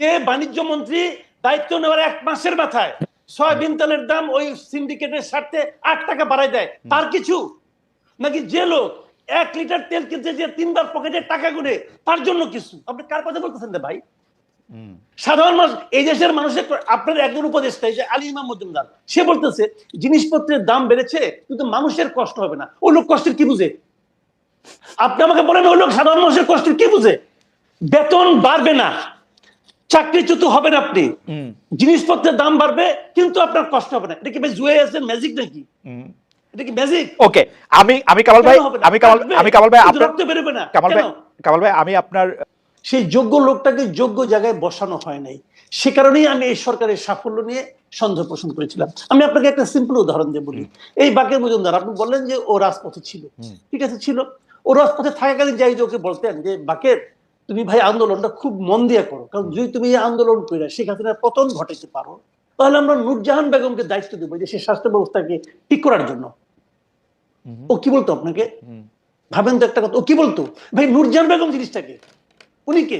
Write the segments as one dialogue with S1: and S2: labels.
S1: যে বাণিজ্য মন্ত্রী দায়িত্ব নেওয়ার এক মাসের মাথায় সয়াবিন তেলের দাম ওই সিন্ডিকেটের স্বার্থে আট টাকা বাড়ায় দেয়। তার কিছু? নাকি যে লোক এক লিটার তেল কিনতে যে তিনবার পকেটে টাকা গুনে তার জন্য কিছু? আপনি কার কথা বলতেছেন রে ভাই? সাধারণ মানুষ এই দেশের মানুষের আপনার একজন উপদেষ্টা এই যে আলী ইমাম মজুমদার সে বলতেছে জিনিসপত্রের দাম বেড়েছে কিন্তু মানুষের কষ্ট হবে না। ওই লোক কষ্টের কি বুঝে? আপনি আমাকে বলেন ওই লোক সাধারণ মানুষের কষ্টের কি বুঝে? বেতন বাড়বে না। চাকরিচ্যুত হবেন আপনি। জিনিসপত্রের দাম বাড়বে কিন্তু আপনার কষ্ট হবে না। এটা কি ভাই জুয়ে আছে ম্যাজিক নাকি? এটা কি ম্যাজিক?
S2: ওকে আমি আমি কামাল ভাই? আমি কামাল আমি কামাল ভাই আপনার
S1: বেরোবে না।
S2: কামাল ভাই কামাল ভাই আমি আপনার
S1: সেই যোগ্য লোকটাকে যোগ্য জায়গায় বসানো হয় নাই। সে কারণেই আমি এই সরকারের সাফল্য নিয়ে সন্দেহ পোষণ করেছিলাম। আমি আপনাকে একটা সিম্পল উদাহরণ দিয়ে বলি। এই বাকের মজুমদার আপনি বললেন যে ও রাজপথে ছিল। ঠিক আছে ছিল। ও রাজপথে থাকাকালীন যাই যে ওকে বলতেন যে বাকের তুমি ভাই আন্দোলনটা খুব মন দিয়ে করো। কারণ যদি তুমি এই আন্দোলন করে শেখ হাসিনার পতন ঘটাইতে পারো তাহলে আমরা নুরজাহান বেগমকে দায়িত্ব দেবো যে সে স্বাস্থ্য ব্যবস্থাকে ঠিক করার জন্য। ও কি বলতো আপনাকে? ভাবেন তো একটা কথা ও কি বলতো? ভাই নুরজাহান বেগম জিনিসটাকে উনি কে?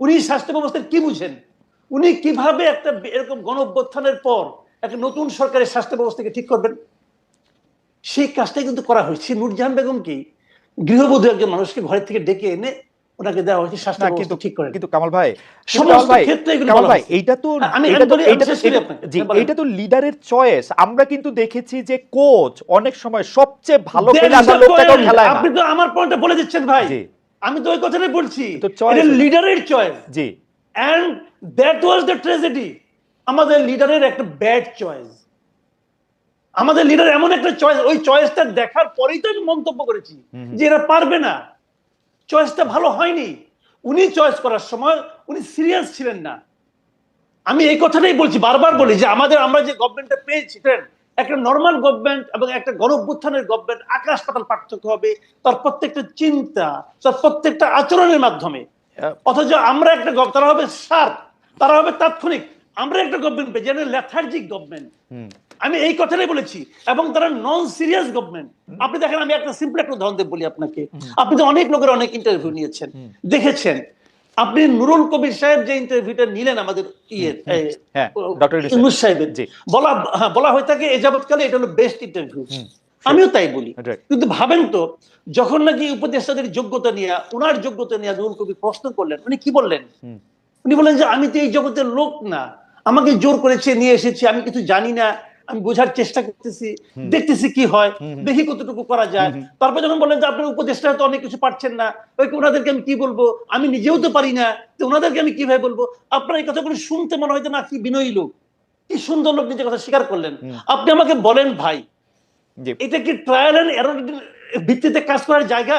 S1: উনি স্বাস্থ্য ব্যবস্থার কি বুঝেন? উনি কীভাবে একটা এরকম গণঅভ্যুত্থানের পর একটা নতুন সরকারের স্বাস্থ্য ব্যবস্থাকে ঠিক করবেন? সেই কাজটাই কিন্তু করা হয়েছে। নুরজাহান বেগম কি গৃহবধূ একজন মানুষকে ঘরের থেকে ডেকে এনে ওনাকে দেওয়া হয়েছে স্বাস্থ্য
S2: কিন্তু
S1: ঠিক করেন
S2: কিন্তু কামাল ভাই কামাল ভাই কামাল। এইটা তো
S1: আমি-
S2: এটা তো
S1: করি
S2: এটা- তো লিডারের চয়েস আমরা কিন্তু দেখেছি যে কোচ অনেক সময় সবচেয়ে ভালো
S1: There
S2: খেলে
S1: is
S2: আসা লোকটাকেও খেলায়
S1: আপনি তো আমার পয়েন্টটা বলে দিচ্ছেন ভাই। আমি তো ওই কথাটাই বলছি। এটা। লিডারের choice
S2: G.
S1: And that was the tragedy আমাদের লিডারের একটা ব্যাড চয়েস আমাদের লিডার এমন একটা চয়েস ওই চয়েসটা দেখার পরেই তো আমি মন্তব্য করেছি যে এরা পারবে না। চয়েসটা ভালো হয়নি। উনি চয়েস করার সময় উনি সিরিয়াস ছিলেন না। আমি এই কথাটাই বলছি বারবার বলি যে আমাদের আমরা যে গভর্নমেন্টটা পেয়েছি একটা নর্মাল গভর্নমেন্ট এবং একটা গণঅভ্যুত্থানের গভর্নমেন্ট আকাশ পাতাল পার্থক্য হবে তার প্রত্যেকটা চিন্তা তার প্রত্যেকটা আচরণের মাধ্যমে। অথচ আমরা একটা তারা হবে সার তারা হবে তাৎক্ষণিক। আমরা একটা গভর্নমেন্ট পেয়েছি যেন লেথার্জিক গভর্নমেন্ট। আমি এই কথাটাই বলেছি। এবং তারা নন সিরিয়াস গভর্নমেন্ট আপনি দেখেন আমি একটা সিম্পল একটা উদাহরণ দিয়ে বলি আপনাকে। আপনি তো অনেক লোকের অনেক ইন্টারভিউ নিয়েছেন। দেখেছেন আপনি নুরুল কবির সাহেব যে ইন্টারভিউটা নিলেন আমাদের ইয়ে
S2: হ্যাঁ. ইউনূস
S1: সাহেবের। বলা হ্যাঁ, বলা হয়ে থাকে এ যাবৎকালে এটা হলো বেস্ট ইন্টারভিউ আমিও তাই বলি। কিন্তু ভাবেন তো যখন নাকি উপদেষ্টাদের যোগ্যতা নিয়ে ওনার যোগ্যতা নিয়ে নুরুল কবির প্রশ্ন করলেন উনি কি বললেন? উনি বললেন যে আমি তো এই জগতের লোক না। আমাকে জোর করেছে নিয়ে এসেছি আমি কিছু জানি না। আমি বোঝার চেষ্টা করতেছি দেখতেছি কি হয় দেখি কতটুকু করা যায়। তারপর যখন বললেন যে আপনার উপদেষ্টা তো অনেক কিছু পারছেন না ওই ওনাদেরকে আমি কি বলব? আমি নিজেও তো পারি না তো ওনাদেরকে আমি কীভাবে বলব? আপনার এই কথাগুলো শুনতে মনে হয় যে না কি বিনয়ী লোক কি সুন্দর লোক নিজের কথা স্বীকার করলেন। আপনি আমাকে বলেন ভাই এটা কি ট্রায়াল এন্ড এরর ভিত্তিতে কাজ করার জায়গা?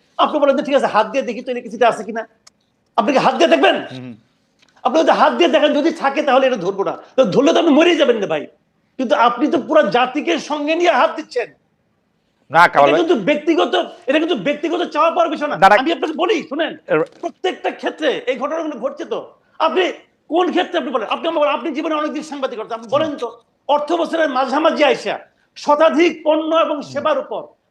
S1: আপনি বলেন যে ঠিক আছে হাত দিয়ে দেখি তো ইলেকট্রিসিটি আছে কিনা। আপনি কি হাত দিয়ে দেখবেন? আপনি যদি হাত দিয়ে দেখেন যদি থাকে তাহলে এটা ধরবো না। তো ধরলে তো আপনি মরেই যাবেন না ভাই। কিন্তু আপনি তো পুরো জাতিকে সঙ্গে নিয়ে হাত দিচ্ছেন।
S2: না কামাল
S1: এটা
S2: ভাই।
S1: কিন্তু ব্যক্তিগত এটা কিন্তু ব্যক্তিগত চাওয়া পাওয়ার বিষয় না।
S2: না, না।
S1: আমি আপনাকে বলি শুনেন। প্রত্যেকটা ক্ষেত্রে এই ঘটনাগুলো ঘটছে তো। আপনি কোন ক্ষেত্রে আপনি বলেন? আপনি আপনি জীবনে অনেকদিন সাংবাদিক আপনি বলেন তো অর্থ বছরের মাঝামাঝি আইসা শতাধিক পণ্য এবং সেবার উপর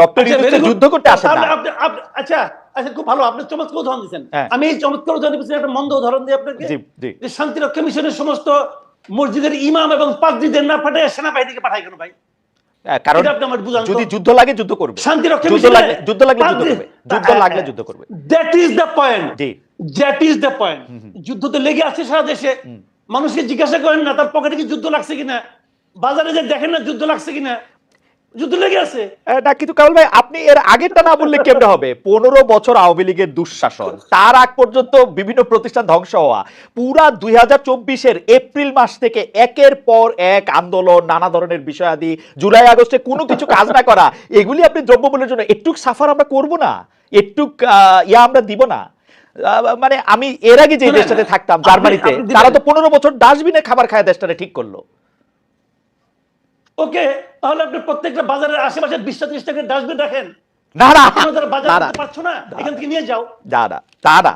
S2: ডক্টর
S1: আচ্ছা.
S2: যুদ্ধ করতে আসেন না।
S1: আচ্ছা আচ্ছা খুব ভালো আপনি চমৎকার উদাহরণ দিচ্ছেন
S2: হ্যাঁ।
S1: আমি এই চমৎকার উদাহরণ দিচ্ছি একটা মন্দ উদাহরণ দিই আপনাকে। যে শান্তিরক্ষা মিশনের সমস্ত মসজিদের ইমাম এবং পাদ্রীদের না পাঠায় সেনাবাহিনীকে পাঠায় কেন ভাই?
S2: হ্যাঁ, কারণ। যদি যুদ্ধ লাগে যুদ্ধ করবে।
S1: শান্তিরক্ষা
S2: যুদ্ধ
S1: মিশনে
S2: লাগলে যুদ্ধ লাগলে যুদ্ধ করবে। যুদ্ধ লাগলে। যুদ্ধ করবে।
S1: That is the point
S2: G.
S1: That is the point যুদ্ধ তো লেগে আছে সারা দেশে। মানুষকে জিজ্ঞাসা করেন না তার পকেটে কি যুদ্ধ লাগছে কিনা? বাজারে যে দেখেন না যুদ্ধ লাগছে কিনা? যুদ্ধ লেগে আছে।
S2: আহ, না কিন্তু কামাল ভাই আপনি এর আগেরটা না বললে কেমনে হবে? পনেরো বছর আওয়ামী লীগের দুঃশাসন তার আগ পর্যন্ত বিভিন্ন প্রতিষ্ঠান ধ্বংস হওয়া পুরা দুই হাজার এপ্রিল মাস থেকে একের পর এক আন্দোলন নানা ধরনের বিষয়াদি জুলাই আগস্টে কোনো কিছু কাজ না করা এগুলি আপনি দ্রব্যমূল্যের জন্য একটুক সাফার আমরা করব না একটুক আহ, ইয়া আমরা দিব না। মানে আমি এর আগে যে দেশটাতে থাকতাম জার্মানিতে তারা তো পনেরো বছর ডাস্টবিনে খাবার খায় দেশটারে ঠিক করল।
S1: ওকে তাহলে আপনি প্রত্যেকটা বাজারের আশেপাশে বিশটা ত্রিশ টাকা ডাস্টবিন রাখেন।
S2: না না
S1: বাজার পারছ না এখান থেকে নিয়ে যাও।
S2: না না তা না